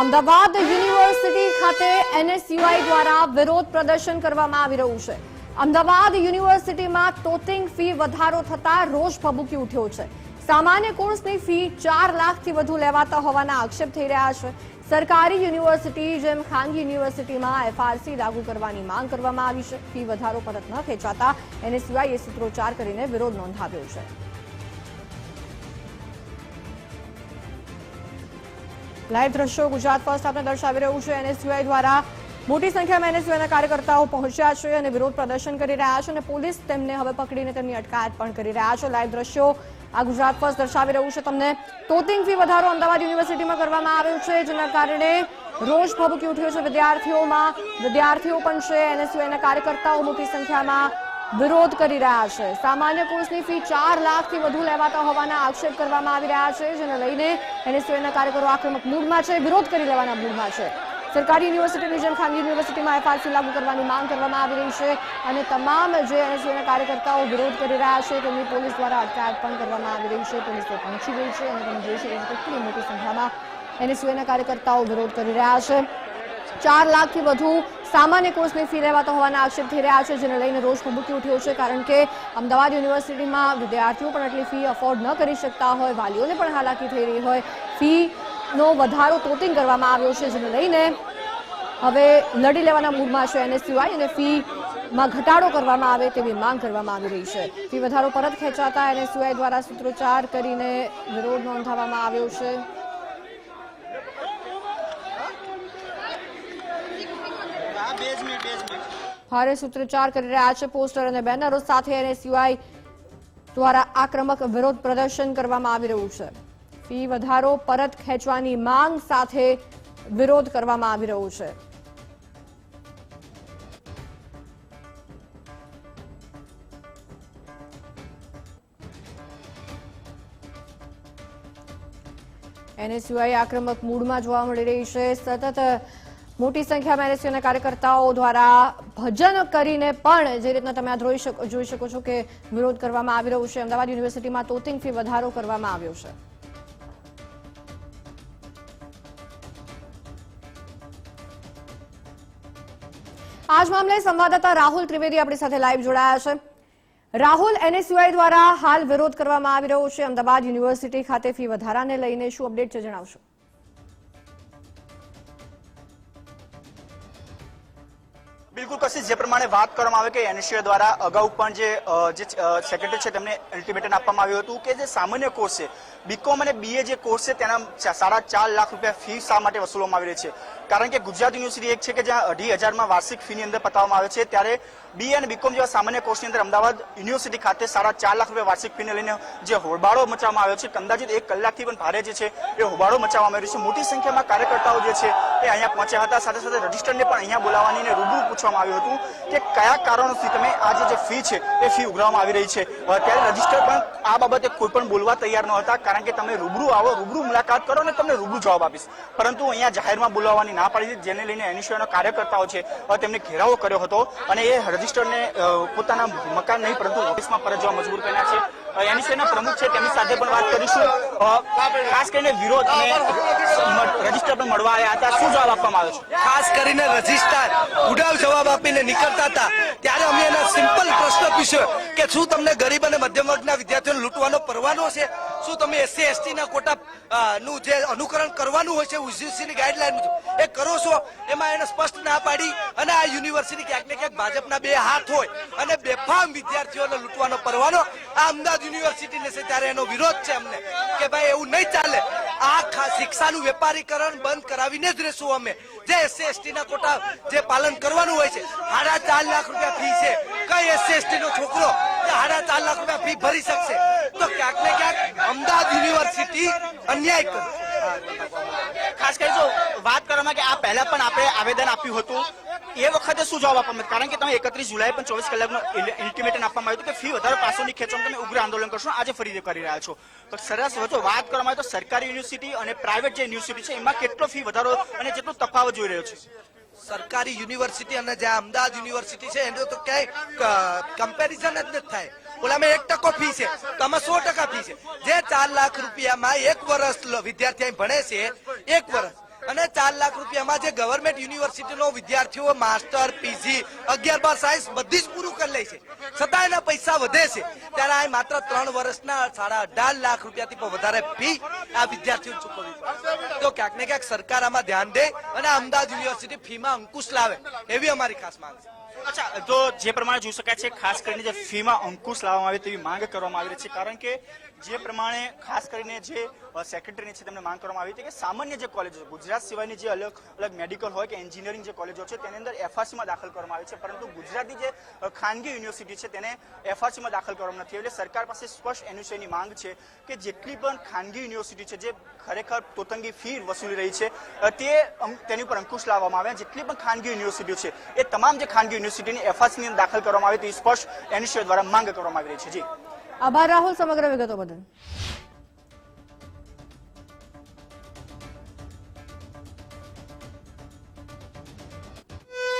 Ahmedabad university ખાતે NSUI દ્વારા વિરોધ પ્રદર્શન કરવામાં આવી રહ્યું છે. અમદાવાદ યુનિવર્સિટીમાં તોતિંગ ફી વધારો થતા રોષ ભભૂકી ઉઠ્યો છે. સામાન્ય કોર્સની ફી ચાર લાખથી વધુ લેવાતા હોવાના આક્ષેપ થઈ રહ્યા છે. સરકારી યુનિવર્સિટી જેમ ખાનગી યુનિવર્સિટીમાં એફઆરસી લાગુ કરવાની માંગ કરવામાં આવી છે. ફી વધારો પરત ન ખેંચાતા એનએસયુઆઈએ સૂત્રોચ્ચાર કરીને વિરોધ નોંધાવ્યો છે. લાઈવ દ્રશ્યો ગુજરાત ફર્સ્ટ આપને દર્શાવી રહ્યું છે. એનએસયુઆઈ દ્વારા મોટી સંખ્યામાં એનએસયુઆઈના કાર્યકર્તાઓ પહોંચ્યા છે અને વિરોધ પ્રદર્શન કરી રહ્યા છે અને પોલીસ તેમને હવે પકડીને તેમની અટકાયત પણ કરી રહ્યા છે. લાઈવ દ્રશ્યો આ ગુજરાત ફર્સ્ટ દર્શાવી રહ્યું છે. તમને તોતિંગ ફી વધારો અમદાવાદ યુનિવર્સિટીમાં કરવામાં આવ્યો છે, જેના કારણે રોષ ભભૂકી ઉઠ્યો છે વિદ્યાર્થીઓમાં. વિદ્યાર્થીઓ પણ છે. એનએસયુઆઈના કાર્યકર્તાઓ મોટી સંખ્યામાં વિરોધ કરી રહ્યા છે. સામાન્ય કોર્સની ફી ચાર લાખથી વધુ લેવાતા હોવાના આક્ષેપ કરવામાં આવી રહ્યા છે, જેને લઈને એનએસયુના કાર્યકરો આક્રમક મૂડમાં છે, વિરોધ કરી લેવાના મૂડમાં છે. સરકારી યુનિવર્સિટીની જેમ ખાનગી યુનિવર્સિટીમાં એફઆરસી લાગુ કરવાની માંગ કરવામાં આવી રહી છે અને તમામ જે એનએસયુના કાર્યકર્તાઓ વિરોધ કરી રહ્યા છે, તેમની પોલીસ દ્વારા અટકાયત પણ કરવામાં આવી રહી છે. પોલીસ પહોંચી ગઈ છે અને તમે જોઈ શકો છો કેટલી મોટી સંખ્યામાં એનએસયુના કાર્યકર્તાઓ વિરોધ કરી રહ્યા છે. ચાર લાખથી વધુ સામાન્ય કોર્સની ફી લેવાતા હોવાના આક્ષેપ થઈ રહ્યા છે, જેને લઈને રોષ ભભૂકી ઉઠ્યો છે, કારણ કે અમદાવાદ યુનિવર્સિટીમાં વિદ્યાર્થીઓ પણ આટલી ફી અફોર્ડ ન કરી શકતા હોય, વાલીઓને પણ હાલાકી થઈ રહી હોય. ફીનો વધારો તોતિંગ કરવામાં આવ્યો છે, જેને લઈને હવે લડી લેવાના મૂડમાં છે એનએસયુઆઈ અને ફીમાં ઘટાડો કરવામાં આવે તેવી માંગ કરવામાં આવી રહી છે. ફી વધારો પરત ખેંચાતા એનએસયુઆઈ દ્વારા સૂત્રોચ્ચાર કરીને વિરોધ નોંધાવવામાં આવ્યો છે. ભારે સૂત્રોચ્ચાર કરી રહ્યા છે પોસ્ટર અને બેનરો સાથે એનએસયુઆઈ દ્વારા આક્રમક વિરોધ પ્રદર્શન કરવામાં આવી રહ્યું છે. ફી વધારો, પરત ખેંચવાની માંગ સાથે વિરોધ કરવામાં આવી રહ્યો છે. એનએસયુઆઈ આક્રમક મૂડમાં જોવા મળી રહી છે. સતત મોટી સંખ્યામાં એનએસયુના કાર્યકર્તાઓ દ્વારા ભજન કરીને પણ જે રીતના તમે આ જોઈ શકો છો કે વિરોધ કરવામાં આવી રહ્યો છે. અમદાવાદ યુનિવર્સિટીમાં તોતિંગ ફી વધારો કરવામાં આવ્યો છે. આજ મામલે સંવાદદાતા રાહુલ ત્રિવેદી આપણી સાથે લાઈવ જોડાયા છે. રાહુલ, એનએસયુઆઈ દ્વારા હાલ વિરોધ કરવામાં આવી રહ્યો છે. અમદાવાદ યુનિવર્સિટી ખાતે ફી વધારાને લઈને શું અપડેટ છે જણાવશો? બિલકુલ કશી જે પ્રમાણે વાત કરવામાં આવે કે એનએસયુએ દ્વારા અગાઉ પણ જે જે સેક્રેટરી છે તેમને અલ્ટિમેટમ આપવામાં આવ્યું હતું કે જે સામાન્ય કોર્સ છે બીકોમ અને બીએ જે કોર્સ છે તેના સાડા ચાર લાખ રૂપિયા ફી શા માટે વસૂલવામાં આવી રહી છે? કારણ કે ગુજરાત યુનિવર્સિટી એક છે કે જ્યાં અઢી હજારમાં વાર્ષિક ફીની અંદર પતાવવામાં આવે છે, ત્યારે બીએ અને બીકોમ જેવા સામાન્ય કોર્સની અંદર અમદાવાદ યુનિવર્સિટી ખાતે સાડા ચાર લાખ રૂપિયા વાર્ષિક ફીને લઈને જે હોબાળો મચાવવામાં આવ્યો છે અંદાજિત એક કલાકથી પણ ભારે જે છે, એ હોબાળો મચાવવામાં આવ્યો છે. મોટી સંખ્યામાં કાર્યકર્તાઓ જે છે, એ અહીંયા પહોંચ્યા હતા. સાથે સાથે રજિસ્ટરને પણ અહીંયા બોલાવવાની ને રૂબરૂ પૂછવામાં આવ્યું હતું કે કયા કારણોથી તમે આજે જે- ફી છે, એ ફી ઉઘરાવવામાં આવી રહી છે. ત્યારે રજિસ્ટર પણ આ બાબતે કોઈ પણ બોલવા તૈયાર ન હતા, કારણ કે તમે રૂબરૂ આવો, રૂબરૂ મુલાકાત કરો અને તમને રૂબરૂ જવાબ આપીશ. પરંતુ અહીંયા જાહેરમાં બોલાવવાની ના પાડી દીધી જેને લઈને એનસીઓના કાર્યકર્તાઓ છે તેમને ઘેરાવો કર્યો હતો અને એ રજિસ્ટરને પોતાના મકાન નહીં, પરંતુ ઓફિસમાં પરત જવા મજબૂર કર્યા છે. એનસીઓના પ્રમુખ છે, તેમની સાથે પણ વાત કરીશું. ખાસ કરીને વિરોધ અને રજિસ્ટર પણ મળવા આવ્યા હતા. શું જવાબ આપવામાં આવ્યો છે? ખાસ કરીને રજિસ્ટ્રાર, ઉડાવ જવાબ આપીને નીકળતા હતા. ત્યારે અમે એના સિમ્પલ પ્રશ્ન પૂછ્યો કે શું તમને ગરીબ અને મધ્યમ વર્ગના વિદ્યાર્થીઓને લૂંટવાનો પરવાનો છે? શું તમે એસસી, એસટી ના કોટા નું જે અનુકરણ કરવાનું હોય છે યુજીસી ની ગાઈડલાઈન એ કરો છો. એમાં એને સ્પષ્ટ ના પાડી અને આ યુનિવર્સિટી ક્યાંક ને ક્યાંક ભાજપના બે હાથ હોય અને બેફામ વિદ્યાર્થીઓને લૂંટવાનો પરવાનો. આ અમદાવાદ યુનિવર્સિટીને છે, ત્યારે એનો વિરોધ છે અમને કે ભાઈ એવું નહીં ચાલે. આ શિક્ષાનું વેપારીકરણ બંધ કરાવીને જ રહેશું અમે. જે એસસી એસટી ના કોટા જે પાલન કરવાનું હોય છે, સાડા ચાર લાખ રૂપિયા ફી છે. કઈ એસસી નો છોકરો સાડા ચાર લાખ રૂપિયા ફી ભરી શકશે? તો ક્યાંક ને ક્યાંક અમદાવાદ યુનિવર્સિટી અન્યાય કરે. ખાસ કરી જો વાત કરવામાં કે આ પહેલા પણ આપણે આવેદન આપ્યું હતું, એ વખતે શું જવાબ આપવામાં? કારણ કે તમે એકત્રીસ જુલાઈ પણ ચોવીસ કલાકનો ઇન્ટિમેટન આપવામાં આવ્યું હતું કે ફી વધારે પાછો નહીં ખેંચવામાં તમે ઉગ્ર આંદોલન કરશો, આજે ફરી કરી રહ્યા છો. તો સરસ વચ્ચે વાત કરવામાં આવે તો સરકારી યુનિવર્સિટી અને પ્રાઇવેટ જે યુનિવર્સિટી છે, એમાં કેટલો ફી વધારો અને જેટલો તફાવત જોઈ રહ્યો છે? સરકારી યુનિવર્સિટી અને જે અમદાવાદ યુનિવર્સિટી છે, એનો તો ક્યાંય કમ્પેરિઝન જ નથી થાય. ઓલામાં ટકો ફી છે. તો સો ટકા ફી છે. જે ચાર લાખ રૂપિયામાં એક વર્ષ વિદ્યાર્થી ભણે છે, એક વર્ષ અને ચાર લાખ રૂપિયામાં જે ગવર્મેન્ટ યુનિવર્સિટીનો વિદ્યાર્થીઓ માસ્ટર પીજી અગિયાર બાર સાયન્સ બધી જ પૂરું કરી લે છે. છતાં એના પૈસા વધે છે. ત્યારે આ માત્ર ત્રણ વર્ષના સાડા અઢાર લાખ રૂપિયાથી પણ વધારે ફી આ વિદ્યાર્થીઓ ચૂકવવી તો ક્યાંક ને ક્યાંક સરકાર આમાં ધ્યાન દે અને અમદાવાદ યુનિવર્સિટી ફીમાં અંકુશ લાવે. એવી અમારી ખાસ માંગ છે. અચ્છા, તો જે પ્રમાણે જોઈ શકાય છે, ખાસ કરીને જે ફીમાં અંકુશ લાવવામાં આવે તેવી માંગ કરવામાં આવી રહી છે, કારણ કે જે પ્રમાણે ખાસ કરીને જે સેક્રેટરી છે તેમને માંગ કરવામાં આવી હતી કે સામાન્ય જે કોલેજો ગુજરાત સિવાયની જે અલગ અલગ મેડિકલ હોય કે એન્જિનિયરિંગ જે કોલેજો છે, તેની અંદર એફઆરસીમાં દાખલ કરવામાં આવી છે, પરંતુ ગુજરાતની જે ખાનગી યુનિવર્સિટી છે તેને એફઆરસીમાં દાખલ કરવામાં નથી એટલે સરકાર પાસે સ્પષ્ટ એની વિશેની માંગ છે કે જેટલી પણ ખાનગી યુનિવર્સિટી છે જે ખરેખર તોતંગી ફી વસૂલી રહી છે તે તેની ઉપર અંકુશ લાવવામાં આવે. જેટલી પણ ખાનગી યુનિવર્સિટીઓ છે, એ તમામ જે ખાનગી યુનિવર્સિટીની એફઆરસીની અંદર દાખલ કરવામાં આવે તે સ્પષ્ટ એનએસયુ દ્વારા માંગ કરવામાં આવી રહી છે જી આભાર રાહુલ સમગ્ર વિગતો બદલ